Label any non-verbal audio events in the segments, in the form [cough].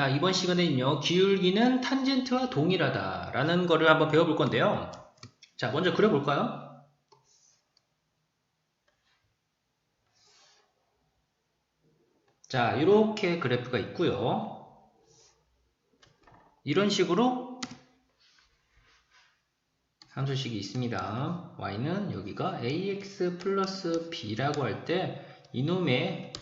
자, 이번 시간에는요, 기울기는 탄젠트와 동일하다라는 거를 한번 배워볼 건데요. 자, 먼저 그려볼까요? 자, 이렇게 그래프가 있고요. 이런 식으로 함수식이 있습니다. y는 여기가 ax 플러스 b라고 할 때 이놈의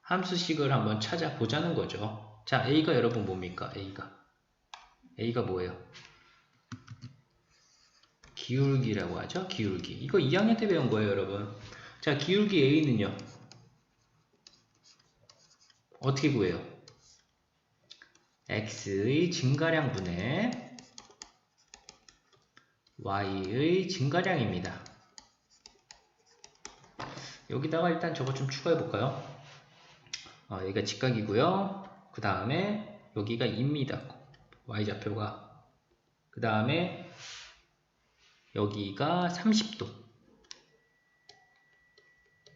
함수식을 한번 찾아보자는 거죠. 자, a가 여러분 뭡니까? a가 a가 뭐예요? 기울기라고 하죠. 기울기. 이거 2학년 때 배운 거예요, 여러분. 자, 기울기 a는요. 어떻게 구해요? x의 증가량 분의 y의 증가량입니다. 여기다가 일단 저거 좀 추가해 볼까요? 어, 여기가 직각이고요. 그 다음에 여기가 2입니다. y좌표가. 그 다음에 여기가 30도.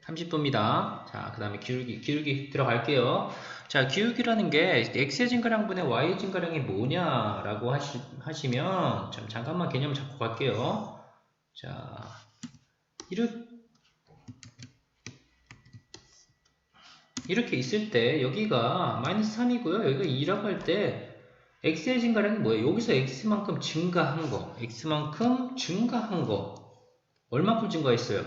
30도입니다. 자, 그 다음에 기울기, 기울기 들어갈게요. 자, 기울기라는 게 x의 증가량분의 y의 증가량이 뭐냐라고 하시, 하시면 좀 잠깐만 개념 잡고 갈게요. 자, 이렇게 이렇게 있을 때 여기가 마이너스 3이고요. 여기가 2라고 할 때 x의 증가량이 뭐예요? 여기서 x만큼 증가한 거, x만큼 증가한 거 얼마큼 증가했어요?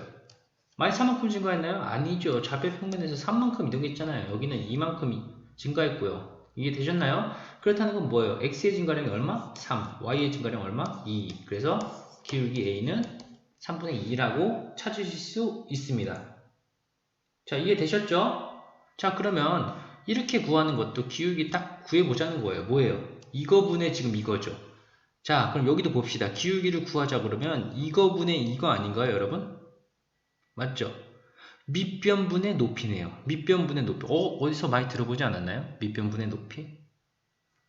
마이너스 3만큼 증가했나요? 아니죠. 좌표 평면에서 3만큼 이동했잖아요. 여기는 2만큼 증가했고요. 이게 되셨나요? 그렇다는 건 뭐예요? x의 증가량이 얼마? 3. y의 증가량 얼마? 2. 그래서 기울기 a는 3분의 2라고 찾으실 수 있습니다. 자, 이해되셨죠? 자, 그러면 이렇게 구하는 것도 기울기 딱 구해보자는 거예요. 뭐예요? 이거분의 지금 이거죠. 자, 그럼 여기도 봅시다. 기울기를 구하자 그러면 이거분의 이거 아닌가요, 여러분? 맞죠? 밑변분의 높이네요. 밑변분의 높이. 어, 어디서 많이 들어보지 않았나요? 밑변분의 높이?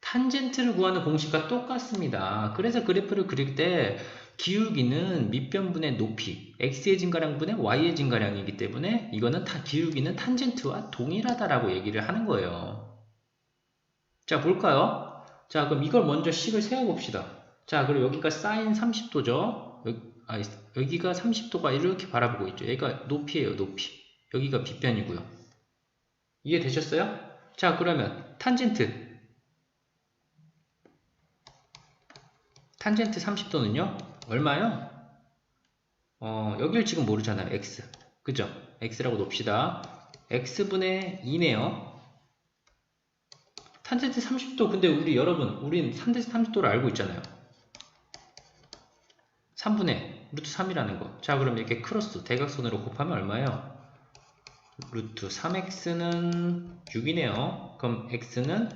탄젠트를 구하는 공식과 똑같습니다. 그래서 그래프를 그릴 때 기울기는 밑변분의 높이, x의 증가량분의 y의 증가량이기 때문에 이거는 다 기울기는 탄젠트와 동일하다라고 얘기를 하는 거예요. 자, 볼까요? 자, 그럼 이걸 먼저 식을 세워봅시다. 자, 그리고 여기가 사인 30도죠? 여기, 아, 여기가 30도가 이렇게 바라보고 있죠. 여기가 높이에요, 높이. 여기가 빗변이고요. 이해되셨어요? 자, 그러면 탄젠트. 탄젠트 30도는요? 얼마요? 어, 여기를 지금 모르잖아요. x. 그죠? x라고 놉시다. x분의 2네요. 탄젠트 30도 근데 우리 여러분 우린 탄젠트 30도를 알고 있잖아요 3분의 루트 3이라는 거 자 그럼 이렇게 크로스 대각선으로 곱하면 얼마예요? 루트 3x는 6이네요 그럼 x는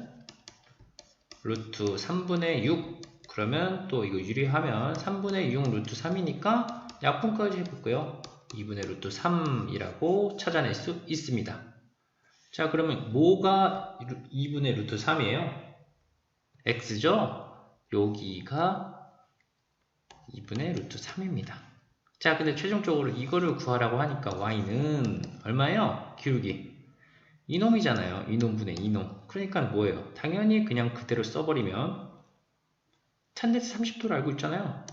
루트 3분의 6 그러면 또 이거 유리하면 3분의 6 루트 3이니까 약분까지 해볼게요 2분의 루트 3이라고 찾아낼 수 있습니다 자 그러면 뭐가 2분의 루트 3이에요? x죠? 여기가 2분의 루트 3입니다. 자 근데 최종적으로 이거를 구하라고 하니까 y는 얼마예요? 기울기 이놈이잖아요. 이놈분의 이놈 그러니까 뭐예요? 당연히 그냥 그대로 써버리면 탄젠트 30도를 알고 있잖아요.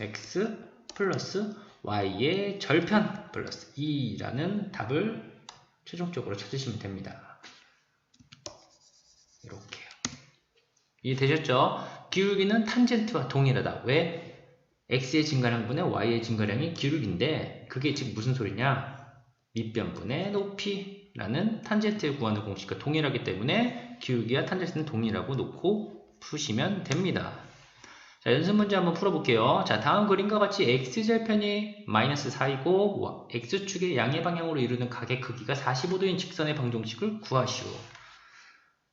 x 플러스 y의 절편 플러스 2라는 답을 최종적으로 찾으시면 됩니다. 이렇게요. 이해되셨죠? 기울기는 탄젠트와 동일하다. 왜? x의 증가량분의 y의 증가량이 기울기인데 그게 지금 무슨 소리냐? 밑변분의 높이라는 탄젠트에 구하는 공식과 동일하기 때문에 기울기와 탄젠트는 동일하고 놓고 푸시면 됩니다. 자, 연습 문제 한번 풀어볼게요. 자, 다음 그림과 같이 x절편이 마이너스 4이고 x축의 양의 방향으로 이루는 각의 크기가 45도인 직선의 방정식을 구하시오.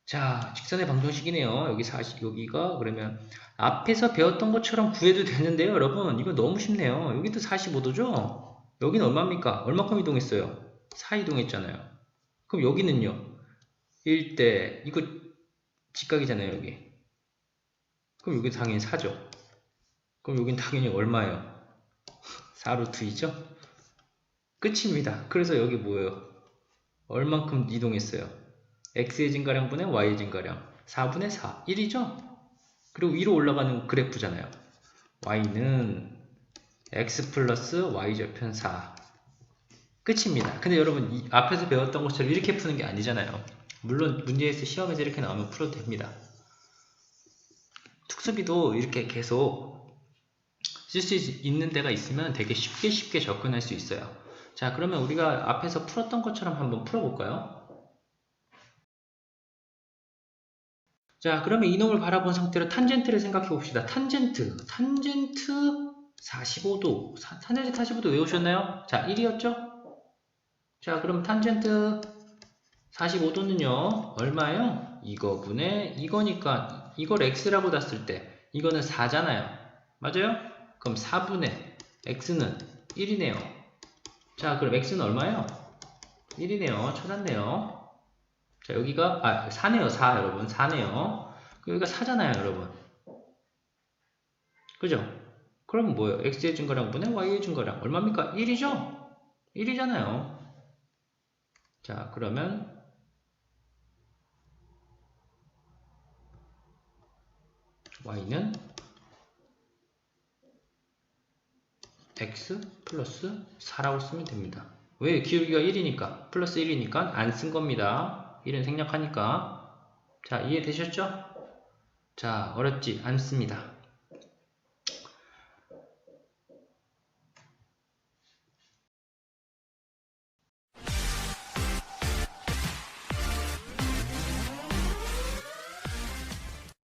자, 직선의 방정식이네요. 여기 40, 여기가 그러면 앞에서 배웠던 것처럼 구해도 되는데요, 여러분. 이거 너무 쉽네요. 여기도 45도죠? 여기는 얼마입니까? 얼마큼 이동했어요? 4 이동했잖아요. 그럼 여기는요? 1대, 이거 직각이잖아요, 여기. 그럼 여기 당연히 4죠. 그럼 여긴 당연히 얼마예요? [laughs] 4루트이죠? 끝입니다. 그래서 여기 뭐예요? 얼만큼 이동했어요? x의 증가량분의 y의 증가량 4분의 4 1이죠? 그리고 위로 올라가는 그래프잖아요. y는 x 플러스 y절편 4 끝입니다. 근데 여러분 이 앞에서 배웠던 것처럼 이렇게 푸는 게 아니잖아요. 물론 문제에서 시험에서 이렇게 나오면 풀어도 됩니다. 특수비도 이렇게 계속 쓸 수 있는 데가 있으면 되게 쉽게 쉽게 접근할 수 있어요. 자 그러면 우리가 앞에서 풀었던 것처럼 한번 풀어볼까요? 자 그러면 이놈을 바라본 상태로 탄젠트를 생각해 봅시다. 탄젠트 탄젠트 45도 탄젠트 45도 외우셨나요? 자 1이었죠? 자 그럼 탄젠트 45도는요 얼마예요? 이거분의 이거니까 이걸 x라고 놨을 때 이거는 4잖아요 맞아요? 그럼 4분의 x는 1이네요 자 그럼 x는 얼마예요? 1이네요 찾았네요 자 여기가 아 4네요 4 여러분 4네요 여기가 4잖아요 여러분 그죠? 그럼 뭐예요? x의 증가량분의 y의 증가량 얼마입니까? 1이죠? 1이잖아요 자 그러면 y는 x 플러스 4라고 쓰면 됩니다. 왜? 기울기가 1이니까 플러스 1이니까 안 쓴 겁니다. 1은 생략하니까 자 이해되셨죠? 자 어렵지 않습니다.